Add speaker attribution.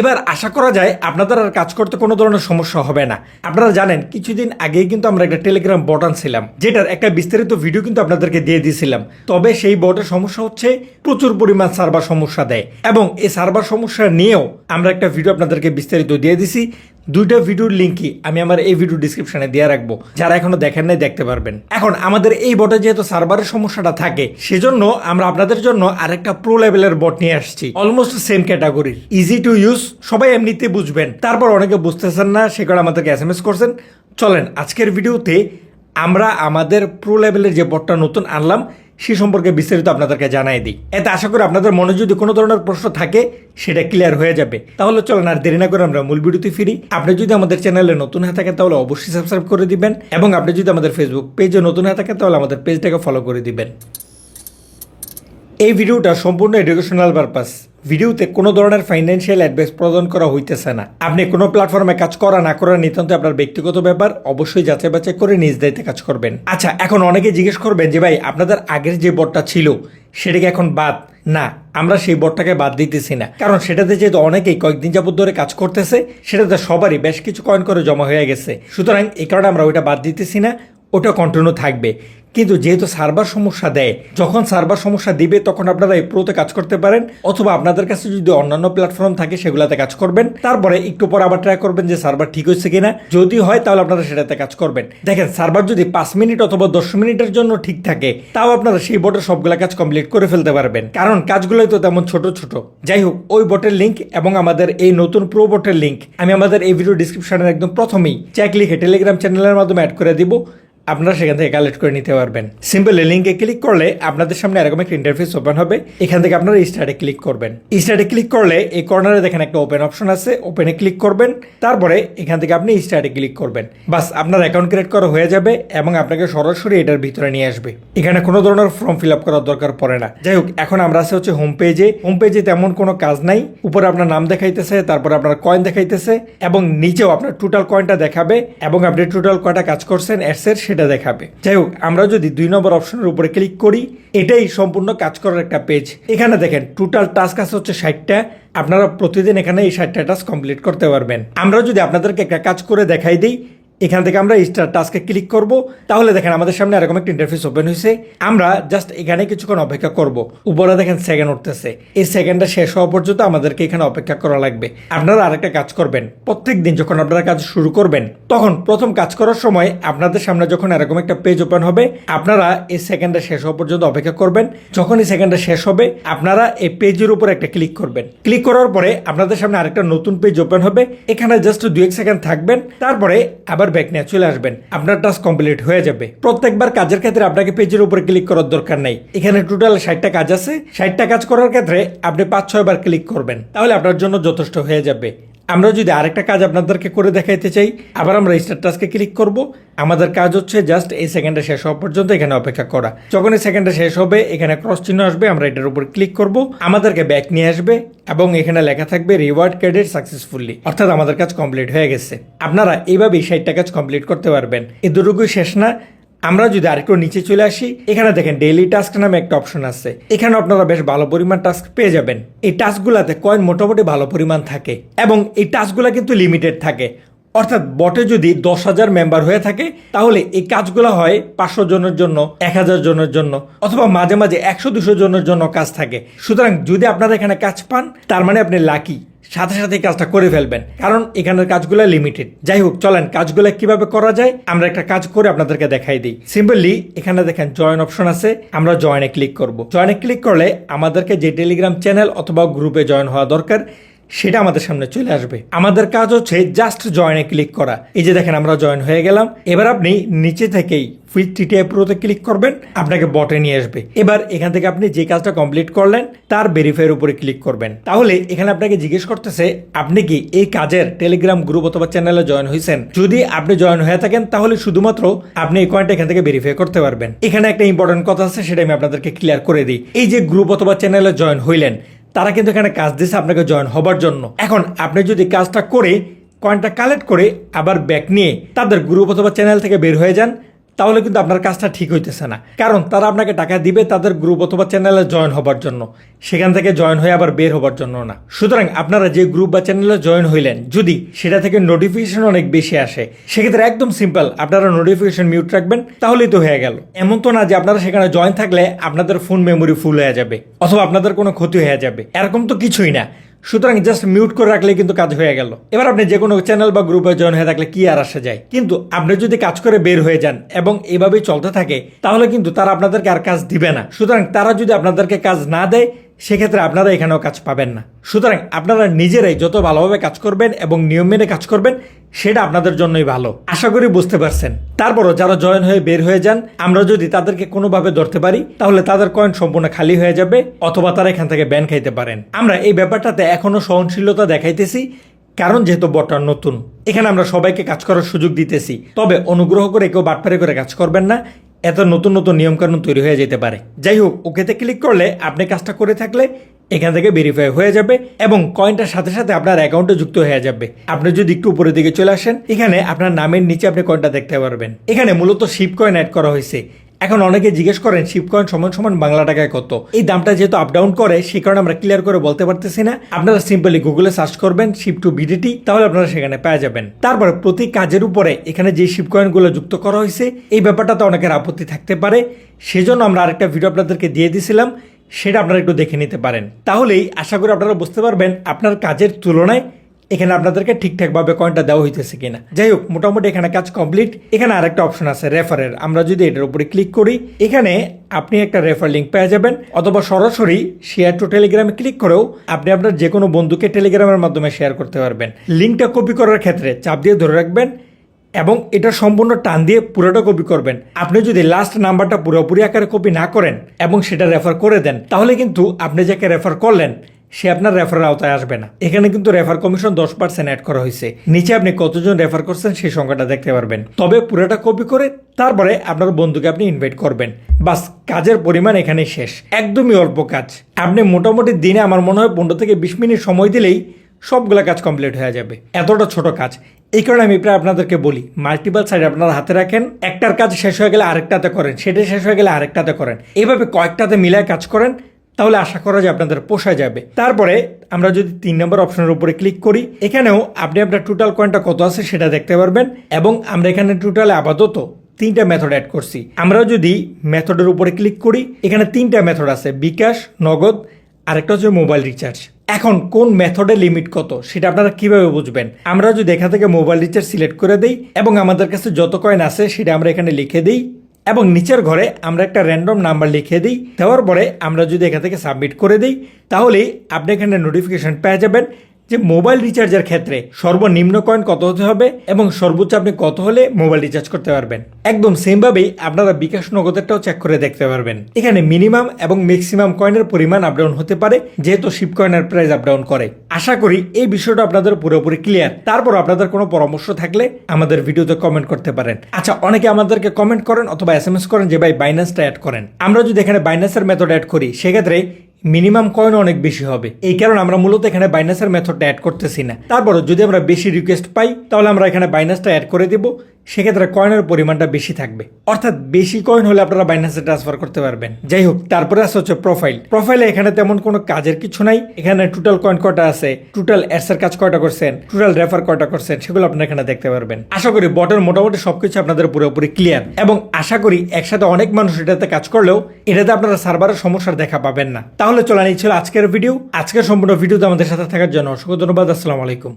Speaker 1: এবার আশা করা যায় আপনাদের আর কাজ করতে কোনো ধরনের সমস্যা হবে না। আপনারা জানেন, কিছুদিন আগেই কিন্তু আমরা একটা টেলিগ্রাম বট আনছিলাম, যেটার একটা বিস্তারিত ভিডিও কিন্তু আপনাদেরকে দিয়ে দিয়েছিলাম তবে সেই বটের সমস্যা হচ্ছে, প্রচুর পরিমাণ সার্ভার সমস্যা দেয়। এবং এই সার্ভার সমস্যা নিয়েও আমরা একটা ভিডিও আপনাদেরকে বিস্তারিত দিয়ে দিছি। দুইটা ভিডিওর লিঙ্কই আমি আমার এই ভিডিও ডিসক্রিপশনে দিয়ে রাখব। যারা এখনও দেখেন নাই, দেখতে পারবেন। এখন, আমাদের এই বটে যেহেতু সার্ভারের সমস্যাটা থাকে, সেজন্য আমরা আপনাদের জন্য আরেকটা প্রো লেভেলের বট নিয়ে আসছি। অলমোস্ট সেম ক্যাটাগরির ইজি টু ইউজ সবাই এমনিতে বুঝবেন। তারপর অনেকে বুঝতেছেন না, সে কারণে আমাদেরকে এস এম এস করছেন। চলেন, আজকের ভিডিওতে আমরা আমাদের প্রো লেভেলের যে বটটা নতুন আনলাম সে সম্পর্কে বিস্তারিত আপনাদেরকে জানাই দিই। এতে আশা করি আপনাদের মনে যদি কোনো ধরনের প্রশ্ন থাকে, সেটা ক্লিয়ার হয়ে যাবে। তাহলে চলেন আর দেরি না করে আমরা মূল ভিডিওতে ফিরি। আপনি যদি আমাদের চ্যানেলে নতুন হয়ে থাকেন, তাহলে অবশ্যই সাবস্ক্রাইব করে দিবেন। এবং আপনি যদি আমাদের ফেসবুক পেজে নতুন হয়ে থাকেন, তাহলে আমাদের পেজটাকে ফলো করে দিবেন। এই ভিডিওটা সম্পূর্ণ এডুকেশনাল পারপাস ভিডিওতে কোনো ধরনের ফাইন্যান্সিয়াল অ্যাডভাইস প্রদান করা হইতেছে না। আপনি কোনো প্ল্যাটফর্মে কাজ করা না করা নিতান্ত আপনার ব্যক্তিগত ব্যাপার। অবশ্যই যাচাই বাছাই করে নিজ দায়িত্বে কাজ করবেন। আচ্ছা এখন অনেকে জিজ্ঞেস করবেন যে, ভাই, আপনাদের আগের যে বটটা ছিল, সেটাকে এখন বাদ? না, আমরা সেই বটটাকে বাদ দিতেছি না। কারণ সেটাতে যেহেতু অনেকেই কয়েকদিন যাবত ধরে কাজ করতেছে, সেটাতে সবারই বেশ কিছু কয়েন করে জমা হয়ে গেছে। সুতরাং এই কারণে আমরা ওইটা বাদ দিতেছি না, ওটা কন্টিনিউ থাকবে। কিন্তু যেহেতু সার্ভার সমস্যা দেয়, যখন সার্ভার সমস্যা দিবে, তখন আপনারা প্রোতে কাজ করতে পারেন। অথবা আপনাদের কাছে যদি অন্যান্য প্ল্যাটফর্ম থাকে, সেগুলোতে কাজ করবেন। তারপরে একটু পর আবার ট্রাই করবেন যে সার্ভার ঠিক হয়েছে কিনা। যদি হয়, তাহলে আপনারা সেটাতে কাজ করবেন। দেখেন, সার্ভার যদি পাঁচ মিনিট অথবা দশ মিনিটের জন্য ঠিক থাকে, তাও আপনারা সেই বটের সবগুলা কাজ কমপ্লিট করে ফেলতে পারবেন। কারণ কাজগুলোই তো তেমন ছোট ছোট। যাই হোক, ওই বটের লিঙ্ক এবং আমাদের এই নতুন প্রো বটের লিঙ্ক আমি আমাদের এই ভিডিও ডিসক্রিপশনের একদম প্রথমেই চেক লিখে টেলিগ্রাম চ্যানেলের মাধ্যমে অ্যাড করে দিব। আপনারা সেখান থেকে কালেক্ট করে নিতে পারবেন। সিম্পল লিঙ্কে ক্লিক করলে আপনাদের সামনে এরকম একটা ইন্টারফেস ওপেন হবে। এখান থেকে আপনারা স্টার্টে ক্লিক করবেন। স্টার্টে ক্লিক করলে এই কর্নারে দেখেন একটা ওপেন অপশন আছে। ওপেনে ক্লিক করবেন। তারপরে এখান থেকে আপনি স্টার্টে ক্লিক করবেন। বাস, আপনার অ্যাকাউন্ট ক্রিয়েট করা হয়ে যাবে এবং আপনাকে সরাসরি এটার ভিতরে নিয়ে আসবে। এখানে কোনো ধরনের ফর্ম ফিল আপ করার দরকার পড়ে না। যাই হোক, এখন আমরা আছে হচ্ছে হোম পেজে হোম পেজে তেমন কোনো কাজ নাই। উপরে আপনার নাম দেখাইতেছে, তারপরে আপনার কয়েন দেখাইতেছে এবং নিচেও আপনার টোটাল কয়েনটা দেখাবে এবং আপনি টোটাল কয়টা কাজ করছেন অ্যাডসের সেটা দেখাবে। যাই হোক, আমরা যদি দুই নম্বর অপশনের উপরে ক্লিক করি, এটাই সম্পূর্ণ কাজ করার একটা পেজ। এখানে দেখেন টোটাল টাস্ক আছে হচ্ছে ষাটটা। আপনারা প্রতিদিন এখানে এই ষাটটা টাস্ক কমপ্লিট করতে পারবেন। আমরা যদি আপনাদেরকে একটা কাজ করে দেখাই দিই এখান থেকে আমরা স্টার টাস্কে ক্লিক করব। তাহলে দেখেন আমাদের সামনে এরকম একটা ইন্টারফেস ওপেন হয়েছে। আমরা জাস্ট এখানে কিছুক্ষণ অপেক্ষা করব। উপরে দেখেন সেকেন্ড উঠতেছে। এই সেকেন্ডটা শেষ হওয়া পর্যন্ত আমাদেরকে এখানে অপেক্ষা করা লাগবে। আপনারা আরেকটা কাজ করবেন। প্রত্যেক দিন যখন আপনারা কাজ শুরু করবেন, তখন প্রথম কাজ করার সময় আপনাদের সামনে যখন এরকম একটা পেজ ওপেন হবে, আপনারা এই সেকেন্ডটা শেষ হওয়া পর্যন্ত অপেক্ষা করবেন। যখন এই সেকেন্ডটা শেষ হবে, আপনারা এই পেজের উপর একটা ক্লিক করবেন। ক্লিক করার পরে আপনাদের সামনে আরেকটা নতুন পেজ ওপেন হবে। এখানে জাস্ট দু এক সেকেন্ড থাকবেন। তারপরে আবার ব্যাক নিয়ে চলে আসবেন। আপনার টাস্ক কমপ্লিট হয়ে যাবে। প্রত্যেকবার কাজের ক্ষেত্রে আপনাকে পেজের উপরে ক্লিক করার দরকার নেই। এখানে টোটাল ষাটটা কাজ আছে। ষাটটা কাজ করার ক্ষেত্রে আপনি পাঁচ ছয় বার ক্লিক করবেন। তাহলে আপনার জন্য যথেষ্ট হয়ে যাবে। আমরা যদি আরেকটা কাজ আপনাদেরকে করে দেখাইতে চাই, আবার আমরা স্টার টাস্কে ক্লিক করব। আমাদের কাজ হচ্ছে জাস্ট এই সেকেন্ডে শেষ হওয়া পর্যন্ত এখানে অপেক্ষা করা। যখন এই সেকেন্ডে শেষ হবে, এখানে ক্রস চিহ্ন আসবে, আমরা এটার উপর ক্লিক করব। আমাদেরকে ব্যাক নিয়ে আসবে এবং এখানে লেখা থাকবে রিওয়ার্ড ক্রেডিট সাকসেসফুলি অর্থাৎ আমাদের কাজ কমপ্লিট হয়ে গেছে। আপনারা এইভাবেই ষাটটা কাজ কমপ্লিট করতে পারবেন। এই দুটুকুই শেষ না। আমরা যদি আরেকটু নিচে চলে আসি, এখানে দেখেন ডেইলি টাস্ক নামে একটা অপশন আছে। এখানে আপনারা বেশ ভালো পরিমাণ টাস্ক পেয়ে যাবেন। এই টাস্কগুলোতে কয়েন মোটামুটি ভালো পরিমাণ থাকে এবং এই টাস্কগুলো কিন্তু লিমিটেড থাকে। অর্থাৎ বটে যদি দশ হাজার মেম্বার হয়ে থাকে, তাহলে এই কাজগুলো হয় পাঁচশো জনের জন্য, এক হাজার জনের জন্য অথবা মাঝে মাঝে একশো দুশো জনের জন্য কাজ থাকে। সুতরাং যদি আপনারা এখানে কাজ পান, তার মানে আপনি লাকি সাথে সাথে কাজটা করে ফেলবেন। কারণ এখানের কাজগুলো লিমিটেড যাই হোক, চলেন, কাজগুলো কীভাবে করা যায়, আমরা একটা কাজ করে আপনাদেরকে দেখাই দিই। সিম্পলি এখানে দেখেন জয়েন অপশন আছে, আমরা জয়েনে ক্লিক করব। জয়েনে ক্লিক করলে আমাদেরকে যে টেলিগ্রাম চ্যানেল অথবা গ্রুপে জয়েন হওয়া দরকার সেটা আমাদের সামনে চলে আসবে। আমাদের কাজ হচ্ছে জাস্ট জয়েনে ক্লিক করা। এই যে দেখেন আমরা জয়েন হয়ে গেলাম। এবার আপনি নিচে থেকেই ফিট টিটিআই প্রোতে ক্লিক করবেন। আপনাকে বটে নিয়ে আসবে। এবার এখান থেকে আপনি যে কাজটা কমপ্লিট করলেন, তার ভেরিফাইয়ের উপরে ক্লিক করবেন। তাহলে এখানে আপনাকে জিজ্ঞেস করতেছে, আপনি কি এই কাজের টেলিগ্রাম গ্রুপ অথবা চ্যানেলে জয়েন হয়েছেন যদি আপনি জয়েন হয়ে থাকেন, তাহলে শুধুমাত্র আপনি এই কয়েনটা এখান থেকে ভেরিফাই করতে পারবেন। এখানে একটা ইম্পর্টেন্ট কথা আছে, সেটা আমি আপনাদেরকে ক্লিয়ার করে দিই। এই যে গ্রুপ অথবা চ্যানেলে জয়েন হইলেন তারা কিন্তু এখানে কাজ দিয়েছে আপনাকে জয়েন হবার জন্য। এখন আপনি যদি কাজটা করে কয়েনটা কালেক্ট করে আবার ব্যাক নিয়ে তাদের গ্রুপ অথবা চ্যানেল থেকে বের হয়ে যান তাহলে কিন্তু আপনার কাজটা ঠিক হইতেছে না। কারণ তারা আপনাকে টাকা দিবে তাদের গ্রুপ অথবা চ্যানেলে জয়েন হবার জন্য। সেখান থেকে জয়েন হয়ে আবার বের হবার জন্য না। সুতরাং আপনারা যে গ্রুপ বা চ্যানেলে জয়েন হইলেন, যদি সেটা থেকে নোটিফিকেশন অনেক বেশি আসে, সেক্ষেত্রে একদম সিম্পল আপনারা নোটিফিকেশন মিউট রাখবেন, তাহলেই তো হয়ে গেল। এমন তো না যে আপনারা সেখানে জয়েন থাকলে আপনাদের ফোন মেমোরি ফুল হয়ে যাবে, অথবা আপনাদের কোনো ক্ষতি হয়ে যাবে। এরকম তো কিছুই না। সুতরাং জাস্ট মিউট করে রাখলে কিন্তু কাজ হয়ে গেল। এবার আপনি যে কোনো চ্যানেল বা গ্রুপে জয়েন হয়ে থাকলে কি আর আসা যায়? কিন্তু আপনি যদি কাজ করে বের হয়ে যান এবং এভাবেই চলতে থাকে, তাহলে কিন্তু তারা আপনাদেরকে আর কাজ দিবে না। সুতরাং তারা যদি আপনাদেরকে কাজ না দেয় সেক্ষেত্রে আপনারা এখানেও কাজ পাবেন না। সুতরাং আপনারা নিজেরাই যত ভালোভাবে কাজ করবেন এবং নিয়ম মেনে কাজ করবেন, সেটা আপনাদের জন্যই ভালো। আশা করি বুঝতে পারছেন। তারপরও যারা জয়েন হয়ে বের হয়ে যান, আমরা যদি তাদেরকে কোনোভাবে ধরতে পারি, তাহলে তাদের কয়েন সম্পূর্ণ খালি হয়ে যাবে, অথবা তারা এখান থেকে ব্যান খাইতে পারেন। আমরা এই ব্যাপারটাতে এখনও সহনশীলতা দেখাইতেছি, কারণ যেহেতু বটটা নতুন। এখানে আমরা সবাইকে কাজ করার সুযোগ দিতেছি, তবে অনুগ্রহ করে কেউ বাটপারি করে কাজ করবেন না। এত নতুন নতুন নিয়মকানুন তৈরি হয়ে যেতে পারে। যাই হোক, ওকেতে ক্লিক করলে আপনি কাজটা করে থাকলে এখান থেকে ভেরিফাই হয়ে যাবে এবং কয়েনটার সাথে সাথে আপনার অ্যাকাউন্টে যুক্ত হয়ে যাবে। আপনি যদি একটু উপরের দিকে চলে আসেন, এখানে আপনার নামের নিচে আপনি কয়েনটা দেখতে পারবেন। এখানে মূলত শিপ কয়েন অ্যাড করা হয়েছে। এখন অনেকে জিজ্ঞেস করেন শিপ কয়েন সমান সমান বাংলা টাকায় কত? এই দামটা যেহেতু আপ ডাউন করে সেই কারণে আমরা ক্লিয়ার করে বলতে পারতেছি না। আপনারা সিম্পলি গুগলে সার্চ করবেন শিপ টু বিডিটি তাহলে আপনারা সেখানে পেয়ে যাবেন। তারপরে প্রতি কাজের উপরে এখানে যে শিপ কয়েনগুলো যুক্ত করা হয়েছে, এই ব্যাপারটাতে অনেকের আপত্তি থাকতে পারে। সেজন্য আমরা আরেকটা ভিডিও আপনাদেরকে দিয়ে দিছিলাম, সেটা আপনারা একটু দেখে নিতে পারেন। তাহলেই আশা করি আপনারা বুঝতে পারবেন, আপনার কাজের তুলনায় এখানে আপনাদেরকে ঠিকঠাকভাবে কয়েনটা দেওয়া হইতেছে কিনা। যাই হোক মোটামুটি এখানে কাজ কমপ্লিট এখানে আরেকটা অপশন আছে রেফারের আমরা যদি এটার উপরে ক্লিক করি, এখানে আপনি একটা রেফার লিঙ্ক পেয়ে যাবেন, অথবা সরাসরি শেয়ার টু টেলিগ্রামে ক্লিক করেও আপনি আপনার যে কোনো বন্ধুকে টেলিগ্রামের মাধ্যমে শেয়ার করতে পারবেন। লিঙ্কটা কপি করার ক্ষেত্রে চাপ দিয়ে ধরে রাখবেন এবং এটা সম্পূর্ণ টান দিয়ে পুরোটা কপি করবেন। আপনি যদি লাস্ট নাম্বারটা পুরোপুরি আকারে কপি না করেন এবং সেটা রেফার করে দেন, তাহলে কিন্তু আপনি যাকে রেফার করলেন সে আপনার রেফারের আওতায় আসবে না। এখানে কিন্তু রেফার কমিশন দশ পার্সেন্ট অ্যাড করা হয়েছে। নিচে আপনি কতজন রেফার করছেন সেই সংখ্যাটা দেখতে পারবেন। তবে পুরোটা কপি করে তারপরে আপনার বন্ধুকে আপনি ইনভাইট করবেন। বাস, কাজের পরিমাণ এখানে শেষ। একদমই অল্প কাজ। আপনি মোটামুটি দিনে আমার মনে হয় পনেরো থেকে বিশ মিনিট সময় দিলেই সবগুলো কাজ কমপ্লিট হয়ে যাবে। এতটা ছোট কাজ। এই কারণে আমি প্রায় আপনাদেরকে বলি মাল্টিপাল সাইড আপনারা হাতে রাখেন। একটার কাজ শেষ হয়ে গেলে আরেকটাতে করেন। সেটা শেষ হয়ে গেলে আরেকটাতে করেন। এভাবে কয়েকটাতে মিলায় কাজ করেন। তাহলে আশা করা যায় আপনাদের পোষা যাবে। তারপরে আমরা যদি তিন নম্বর অপশনের উপরে ক্লিক করি, এখানেও আপনি আপনার টোটাল কয়েনটা কত আছে সেটা দেখতে পারবেন এবং আমরা এখানে টোটালে আপাতত তিনটা মেথড অ্যাড করছি। আমরা যদি মেথডের উপরে ক্লিক করি, এখানে তিনটা মেথড আছে, বিকাশ, নগদ, আরেকটা হচ্ছে মোবাইল রিচার্জ এখন কোন মেথডে লিমিট কত, সেটা আপনারা কীভাবে বুঝবেন? আমরা যদি এখান থেকে মোবাইল রিচার্জ সিলেক্ট করে দিই এবং আমাদের কাছে যত কয়েন আছে সেটা আমরা এখানে লিখে দিই। এবং নিচের ঘরে আমরা একটা র্যান্ডম নাম্বার লিখে দিই। দেওয়ার পরে আমরা যদি এখান থেকে সাবমিট করে দিই, তাহলেই আপনি এখানে নোটিফিকেশন পেয়ে যাবেন। যে মোবাইল রিচার্জের ক্ষেত্রে সর্বনিম্ন কয়েন কত হতে হবে এবং সর্বোচ্চ আপনি কত হলে মোবাইল রিচার্জ করতে পারবেন? একদম সেমভাবেই আপনারা বিকাশ নগদেরটাও চেক করে দেখতে পারবেন। এখানে মিনিমাম এবং ম্যাক্সিমাম কয়েনের পরিমাণ আপডাউন হতে পারে, যেহেতু শিপ কয়েনের প্রাইস আপডাউন করে। আশা করি এই বিষয়টা আপনাদের পুরোপুরি ক্লিয়ার তারপর আপনাদের কোনো পরামর্শ থাকলে আমাদের ভিডিওতে কমেন্ট করতে পারেন। আচ্ছা অনেকে আমাদেরকে কমেন্ট করেন অথবা এস এম এস করেন যে ভাই বাইন্যান্সটা অ্যাড করেন। আমরা যদি এখানে বাইন্যান্সের মেথড অ্যাড করি, সেক্ষেত্রে মিনিমাম কয়েন অনেক বেশি হবে। এই কারণে আমরা মূলত এখানে বাইনাসের মেথডটা অ্যাড করতেছি না। তারপরে যদি আমরা বেশি রিকোয়েস্ট পাই, তাহলে আমরা এখানে বাইনাসটা অ্যাড করে দিব। সেক্ষেত্রে কয়েনের পরিমাণটা বেশি থাকবে। অর্থাৎ বেশি কয়েন হলে আপনারা বাইনাসে ট্রান্সফার করতে পারবেন। যাই হোক, তারপরে আছে হচ্ছে প্রোফাইল প্রোফাইলে এখানে তেমন কোনো কাজের কিছু নাই। এখানে টোটাল কয়েন কয়টা আছে? টোটাল অ্যাডসের কাজ কয়টা করছেন? টোটাল রেফার কয়টা করছেন? সেগুলো আপনারা এখানে দেখতে পারবেন। আশা করি বটের মোটামুটি সবকিছু আপনাদের পুরোপুরি ক্লিয়ার এবং আশা করি একসাথে অনেক মানুষ এটাতে কাজ করলেও এটাতে আপনারা সার্ভারের সমস্যার দেখা পাবেন না। তাহলে চলেন এই ছিল আজকের ভিডিও আজকের সম্পূর্ণ ভিডিওতে আমাদের সাথে থাকার জন্য অসংখ্য ধন্যবাদ। আসসালামু আলাইকুম।